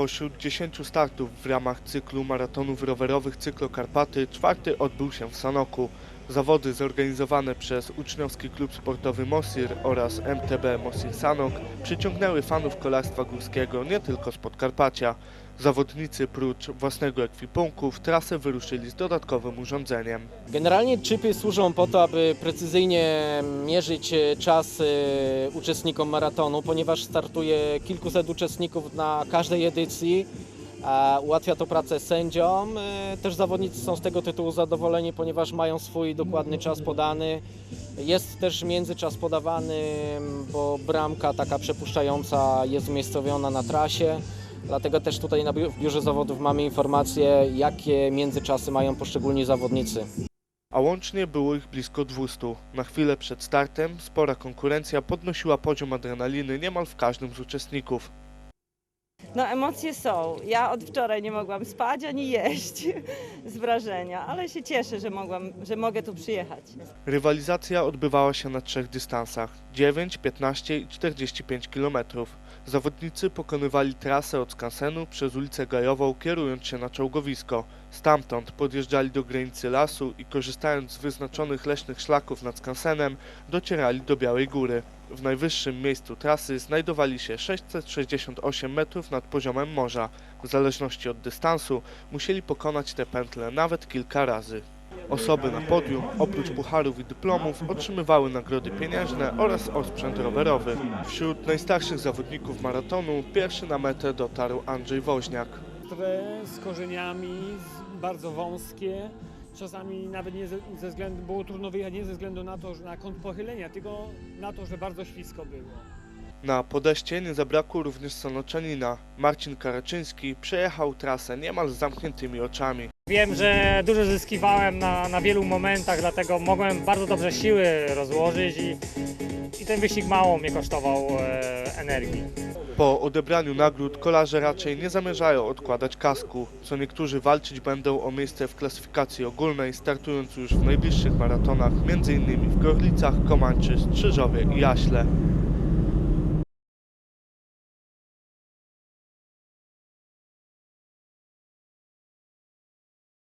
Spośród 10 startów w ramach cyklu maratonów rowerowych Cyklo Karpaty czwarty odbył się w Sanoku. Zawody zorganizowane przez uczniowski klub sportowy Mosir oraz MTB Mosir Sanok przyciągnęły fanów kolarstwa górskiego nie tylko z Podkarpacia. Zawodnicy prócz własnego ekwipunku w trasę wyruszyli z dodatkowym urządzeniem. Generalnie chipy służą po to, aby precyzyjnie mierzyć e, czas e, uczestnikom maratonu, ponieważ startuje kilkuset uczestników na każdej edycji. Ułatwia to pracę sędziom. E, Też zawodnicy są z tego tytułu zadowoleni, ponieważ mają swój dokładny czas podany. Jest też międzyczas podawany, bo bramka taka przepuszczająca jest umiejscowiona na trasie. Dlatego też tutaj na w biurze zawodów mamy informacje, jakie międzyczasy mają poszczególni zawodnicy. A łącznie było ich blisko 200. Na chwilę przed startem spora konkurencja podnosiła poziom adrenaliny niemal w każdym z uczestników. No emocje są. Ja od wczoraj nie mogłam spać ani jeść z wrażenia, ale się cieszę, że, mogłam, że mogę tu przyjechać. Rywalizacja odbywała się na trzech dystansach 9, 15 i 45 km. Zawodnicy pokonywali trasę od skansenu przez ulicę Gajową kierując się na czołgowisko. Stamtąd podjeżdżali do granicy lasu i korzystając z wyznaczonych leśnych szlaków nad skansenem docierali do Białej Góry. W najwyższym miejscu trasy znajdowali się 668 metrów nad poziomem morza. W zależności od dystansu musieli pokonać te pętle nawet kilka razy. Osoby na podium, oprócz pucharów i dyplomów, otrzymywały nagrody pieniężne oraz osprzęt rowerowy. Wśród najstarszych zawodników maratonu pierwszy na metę dotarł Andrzej Woźniak. Ostre, z korzeniami, z, bardzo wąskie. Czasami nawet nie ze, ze względu, było trudno wyjechać nie ze względu na to, że na kąt pochylenia, tylko na to, że bardzo ślisko było. Na podejście nie zabrakło również Sanoczanina. Marcin Karaczyński przejechał trasę niemal z zamkniętymi oczami. Wiem, że dużo zyskiwałem na, na wielu momentach, dlatego mogłem bardzo dobrze siły rozłożyć i, i ten wyścig mało mnie kosztował e, energii. Po odebraniu nagród kolarze raczej nie zamierzają odkładać kasku, co niektórzy walczyć będą o miejsce w klasyfikacji ogólnej, startując już w najbliższych maratonach, m.in. w Gorlicach, Komanczy, Strzyżowie i Jaśle.